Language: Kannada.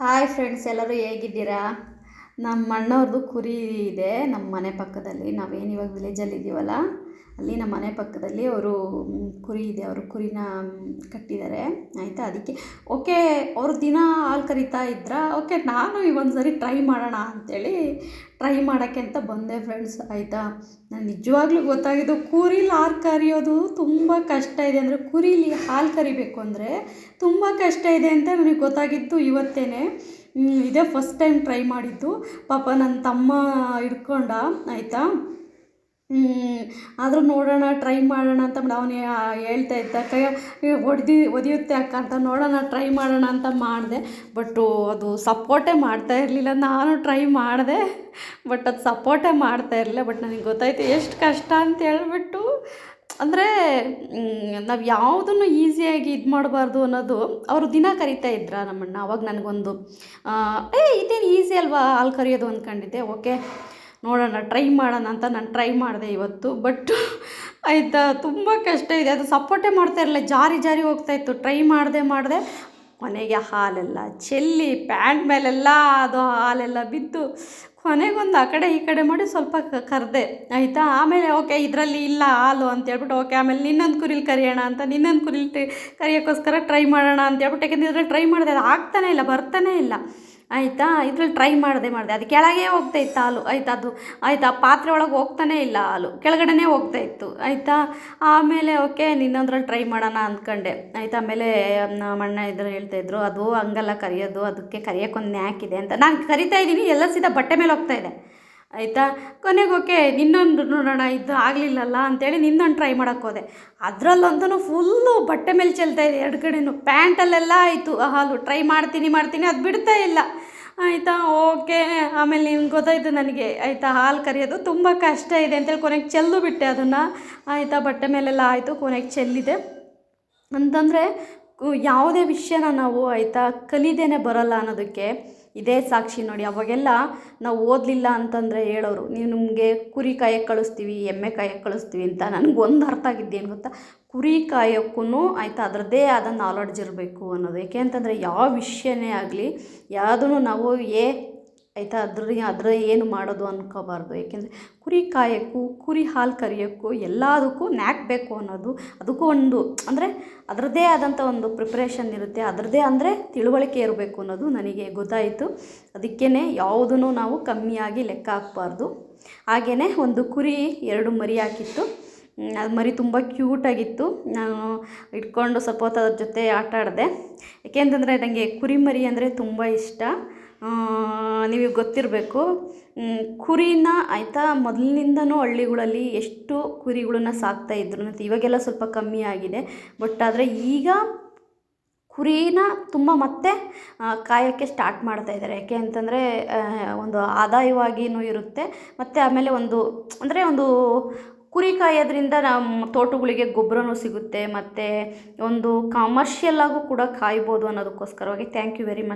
ಹಾಯ್ ಫ್ರೆಂಡ್ಸ್ ಎಲ್ಲರೂ ಹೇಗಿದ್ದೀರಾ? ನಮ್ಮ ಅಣ್ಣವ್ರದ್ದು ಕುರಿ ಇದೆ ನಮ್ಮ ಮನೆ ಪಕ್ಕದಲ್ಲಿ. ನಾವೇನು ಇವಾಗ ವಿಲೇಜಲ್ಲಿ ಇದ್ದೀವಲ್ಲ ಅಲ್ಲಿ ನಮ್ಮ ಮನೆ ಪಕ್ಕದಲ್ಲಿ ಅವರು ಕುರಿ ಇದೆ. ಅವರು ಕುರಿನ ಕಟ್ಟಿದ್ದಾರೆ. ಆಯಿತಾ? ಅದಕ್ಕೆ, ಓಕೆ, ಅವರು ದಿನ ಹಾಲು ಕರಿತಾ ಇದ್ರಾ? ಓಕೆ, ನಾನು ಈ ಒಂದು ಸರಿ ಟ್ರೈ ಮಾಡೋಣ ಅಂಥೇಳಿ ಟ್ರೈ ಮಾಡೋಕ್ಕೆ ಅಂತ ಬಂದೆ ಫ್ರೆಂಡ್ಸ್. ಆಯಿತಾ? ನಾನು ನಿಜವಾಗ್ಲೂ ಗೊತ್ತಾಗಿದ್ದು ಕುರಿಲಿ ಹಾಲು ಕರಿಯೋದು ತುಂಬ ಕಷ್ಟ ಇದೆ. ಅಂದರೆ ಕುರಿಲಿ ಹಾಲು ಕರಿಬೇಕು ಅಂದರೆ ತುಂಬ ಕಷ್ಟ ಇದೆ ಅಂತ ನನಗೆ ಗೊತ್ತಾಗಿತ್ತು ಇವತ್ತೇ ಇದೇ ಫಸ್ಟ್ ಟೈಮ್ ಟ್ರೈ ಮಾಡಿದ್ದು. ಪಾಪ ನನ್ನ ತಮ್ಮ ಹಿಡ್ಕೊಂಡ. ಆಯಿತಾ? ಆದರೂ ನೋಡೋಣ ಟ್ರೈ ಮಾಡೋಣ ಅಂತ ಅವನು ಹೇಳ್ತಾ ಇದ್ದ. ಕೈ ಒಡ್ದು, ಒದಿಯುತ್ತೆ ಅಕ್ಕ ಅಂತ. ನೋಡೋಣ ಟ್ರೈ ಮಾಡೋಣ ಅಂತ ಮಾಡಿದೆ. ಬಟ್ಟು ಅದು ಸಪೋರ್ಟೇ ಮಾಡ್ತಾ ಇರಲಿಲ್ಲ. ನಾನು ಟ್ರೈ ಮಾಡಿದೆ ಬಟ್ ಅದು ಸಪೋರ್ಟೇ ಮಾಡ್ತಾ ಇರಲಿಲ್ಲ. ಬಟ್ ನನಗೆ ಗೊತ್ತಾಯ್ತು ಎಷ್ಟು ಕಷ್ಟ ಅಂತ ಹೇಳ್ಬಿಟ್ಟು. ಅಂದರೆ ನಾವು ಯಾವುದನ್ನು ಈಸಿಯಾಗಿ ಇದು ಮಾಡಬಾರ್ದು ಅನ್ನೋದು ಅವರು ದಿನ ಕರಿತಾ ಇದ್ರ ನಮ್ಮಣ್ಣ ಅವಾಗ ನನಗೊಂದು ಏ, ಇದೇನು ಈಸಿ ಅಲ್ವಾ? ಹಾಲು ಕರಿಯೋದು ಅಂದ್ಕೊಂಡಿದ್ದೆ. ಓಕೆ ನೋಡೋಣ ಟ್ರೈ ಮಾಡೋಣ ಅಂತ ನಾನು ಟ್ರೈ ಮಾಡಿದೆ ಇವತ್ತು ಬಟ್ ಆಯಿತಾ, ತುಂಬ ಕಷ್ಟ ಇದೆ. ಅದು ಸಪೋರ್ಟೇ ಮಾಡ್ತಾ ಇರಲಿಲ್ಲ, ಜಾರಿ ಜಾರಿ ಹೋಗ್ತಾಯಿತ್ತು ಟ್ರೈ ಮಾಡಿದೆ ಮಾಡಿದೆ ಕೊನೆಗೆ ಹಾಲೆಲ್ಲ ಚೆಲ್ಲಿ ಪ್ಯಾಂಟ್ ಮೇಲೆಲ್ಲ ಅದು ಹಾಲೆಲ್ಲ ಬಿದ್ದು ಕೊನೆಗೊಂದು ಆ ಕಡೆ ಈ ಕಡೆ ಮಾಡಿ ಸ್ವಲ್ಪ ಕರೆದೆ. ಆಯಿತಾ? ಆಮೇಲೆ ಓಕೆ ಇದರಲ್ಲಿ ಇಲ್ಲ ಹಾಲು ಅಂತ ಹೇಳ್ಬಿಟ್ಟು ಓಕೆ ಆಮೇಲೆ ನಿನ್ನೊಂದು ಕುರಿಲಿ ಕರಿಯೋಣ ಅಂತ, ನಿನ್ನೊಂದು ಕುರಿಲಿ ಕರಿಯೋಕ್ಕೋಸ್ಕರ ಟ್ರೈ ಮಾಡೋಣ ಅಂತ ಹೇಳ್ಬಿಟ್ಟು, ಯಾಕೆಂದರೆ ಇದರಲ್ಲಿ ಟ್ರೈ ಮಾಡಿದೆ, ಅದು ಆಗ್ತಾನೇ ಇಲ್ಲ, ಬರ್ತಾನೇ ಇಲ್ಲ. ಆಯಿತಾ? ಇದ್ರಲ್ಲಿ ಟ್ರೈ ಮಾಡಿದೆ ಮಾಡಿದೆ. ಅದು ಕೆಳಗೆ ಹೋಗ್ತಾಯಿತ್ತು ಹಾಲು. ಆಯಿತಾ? ಅದು ಆಯಿತಾ? ಪಾತ್ರೆ ಒಳಗೆ ಹೋಗ್ತಾನೇ ಇಲ್ಲ ಹಾಲು. ಕೆಳಗಡೆನೇ ಹೋಗ್ತಾಯಿತ್ತು ಆಯಿತಾ? ಆಮೇಲೆ ಓಕೆ ನಿನ್ನೊಂದ್ರಲ್ಲಿ ಟ್ರೈ ಮಾಡೋಣ ಅಂದ್ಕೊಂಡೆ ಆಯಿತಾ? ಆಮೇಲೆ ನಮ್ಮ ಅಣ್ಣ ಇದ್ರು ಹೇಳ್ತಾಯಿದ್ರು ಅದು ಹಂಗಲ್ಲ ಕರಿಯೋದು. ಅದಕ್ಕೆ ಕರಿಯೋಕ್ಕೊಂದು ನ್ಯಾಕ್ ಇದೆ ಅಂತ. ನಾನು ಕರಿತಾ ಇದ್ದೀನಿ. ಎಲ್ಲ ಸೀದಾ ಬಟ್ಟೆ ಮೇಲೆ ಹೋಗ್ತಾ ಇದೆ. ಆಯಿತಾ? ಕೊನೆಗೆ ಓಕೆ, ನಿನ್ನೊಂದು ನೋಡೋಣ, ಇದು ಆಗಲಿಲ್ಲಲ್ಲ ಅಂತೇಳಿ ನಿನ್ನೊಂದು ಟ್ರೈ ಮಾಡೋಕ್ಕೆ ಹೋದೆ. ಅದರಲ್ಲಂತೂ ಫುಲ್ಲು ಬಟ್ಟೆ ಮೇಲೆ ಚೆಲ್ತಾ ಇದೆ ಎರಡು ಕಡೆಯೂ ಪ್ಯಾಂಟಲ್ಲೆಲ್ಲ ಆಯಿತು. ಹಾಲು ಟ್ರೈ ಮಾಡ್ತೀನಿ ಮಾಡ್ತೀನಿ, ಅದು ಬಿಡ್ತಾ ಇಲ್ಲ. ಆಯಿತಾ? ಓಕೆ, ಆಮೇಲೆ ನಿಮ್ಗೆ ಗೊತ್ತಾಯಿತು ನನಗೆ. ಆಯಿತಾ? ಹಾಲು ಕರಿಯೋದು ತುಂಬ ಕಷ್ಟ ಇದೆ ಅಂತೇಳಿ ಕೊನೆಗೆ ಚೆಲ್ಲು ಬಿಟ್ಟೆ ಅದನ್ನು. ಆಯಿತಾ? ಬಟ್ಟೆ ಮೇಲೆಲ್ಲ ಆಯಿತು, ಕೊನೆಗೆ ಚೆಲ್ಲಿದೆ. ಅಂತಂದರೆ ಯಾವುದೇ ವಿಷಯನ ನಾವು ಆಯಿತಾ ಕಲಿದೇನೆ ಬರೋಲ್ಲ ಅನ್ನೋದಕ್ಕೆ ಇದೇ ಸಾಕ್ಷಿ ನೋಡಿ. ಅವಾಗೆಲ್ಲ ನಾವು ಓದಲಿಲ್ಲ ಅಂತಂದರೆ ಹೇಳೋರು, ನೀವು ನಿಮಗೆ ಕುರಿ ಕಾಯಕ್ಕೆ ಕಳಿಸ್ತೀವಿ, ಎಮ್ಮೆ ಕಾಯಕ್ಕೆ ಕಳಿಸ್ತೀವಿ ಅಂತ ನನಗೊಂದು ಅರ್ಥ ಆಗಿದ್ದೇನು ಗೊತ್ತಾ? ಕುರಿ ಕಾಯೋಕ್ಕೂ ಆಯಿತಾ? ಅದರದ್ದೇ ಆದ ನಾಲೆಡ್ಜ್ ಇರಬೇಕು ಅನ್ನೋದು. ಏಕೆ ಅಂತಂದರೆ ಯಾವ ವಿಷಯನೇ ಆಗಲಿ ಯಾವುದೂ ನಾವು ಏ ಆಯಿತಾ? ಅದ್ರ ಅದ್ರ ಏನು ಮಾಡೋದು ಅನ್ಕೋಬಾರ್ದು. ಏಕೆಂದರೆ ಕುರಿ ಕಾಯೋಕ್ಕೂ, ಕುರಿ ಹಾಲು ಕರಿಯೋಕ್ಕೂ, ಎಲ್ಲದಕ್ಕೂ ನ್ಯಾಕ್ ಬೇಕು ಅನ್ನೋದು ಅದಕ್ಕೂ ಒಂದು, ಅಂದರೆ ಅದರದ್ದೇ ಆದಂಥ ಒಂದು ಪ್ರಿಪ್ರೇಷನ್ ಇರುತ್ತೆ. ಅದರದ್ದೇ ಅಂದರೆ ತಿಳುವಳಿಕೆ ಇರಬೇಕು ಅನ್ನೋದು ನನಗೆ ಗೊತ್ತಾಯಿತು. ಅದಕ್ಕೇ ಯಾವುದೂ ನಾವು ಕಮ್ಮಿಯಾಗಿ ಲೆಕ್ಕ ಹಾಕ್ಬಾರ್ದು. ಹಾಗೆಯೇ ಒಂದು ಕುರಿ ಎರಡು ಮರಿ ಹಾಕಿತ್ತು. ಅದು ಮರಿ ತುಂಬ ಕ್ಯೂಟಾಗಿತ್ತು ನಾನು ಇಟ್ಕೊಂಡು ಸ್ವಲ್ಪ ಅದ್ರ ಜೊತೆ ಆಟ ಆಡಿದೆ. ಏಕೆಂತಂದರೆ ನನಗೆ ಕುರಿ ಮರಿ ಅಂದರೆ ತುಂಬ ಇಷ್ಟ. ನಿಮಗೆ ಗೊತ್ತಿರಬೇಕು. ಕುರಿನ ಆಯಿತಾ, ಮೊದಲಿನಿಂದನೂ ಹಳ್ಳಿಗಳಲ್ಲಿ ಎಷ್ಟು ಕುರಿಗಳನ್ನ ಸಾಕ್ತಾಯಿದ್ರು ಮತ್ತು ಇವಾಗೆಲ್ಲ ಸ್ವಲ್ಪ ಕಮ್ಮಿ ಆಗಿದೆ. ಬಟ್ ಆದರೆ ಈಗ ಕುರಿನ ತುಂಬ ಮತ್ತೆ ಕಾಯೋಕ್ಕೆ ಸ್ಟಾರ್ಟ್ ಮಾಡ್ತಾ ಇದ್ದಾರೆ. ಯಾಕೆ ಅಂತಂದರೆ ಒಂದು ಆದಾಯವಾಗಿಯೂ ಇರುತ್ತೆ. ಮತ್ತು ಆಮೇಲೆ ಒಂದು, ಅಂದರೆ ಒಂದು ಕುರಿ ಕಾಯೋದ್ರಿಂದ ನಮ್ಮ ತೋಟಗಳಿಗೆ ಗೊಬ್ಬರನೂ ಸಿಗುತ್ತೆ. ಮತ್ತು ಒಂದು ಕಮರ್ಷಿಯಲ್ಲಾಗೂ ಕೂಡ ಕಾಯ್ಬೋದು ಅನ್ನೋದಕ್ಕೋಸ್ಕರವಾಗಿ. Thank you very much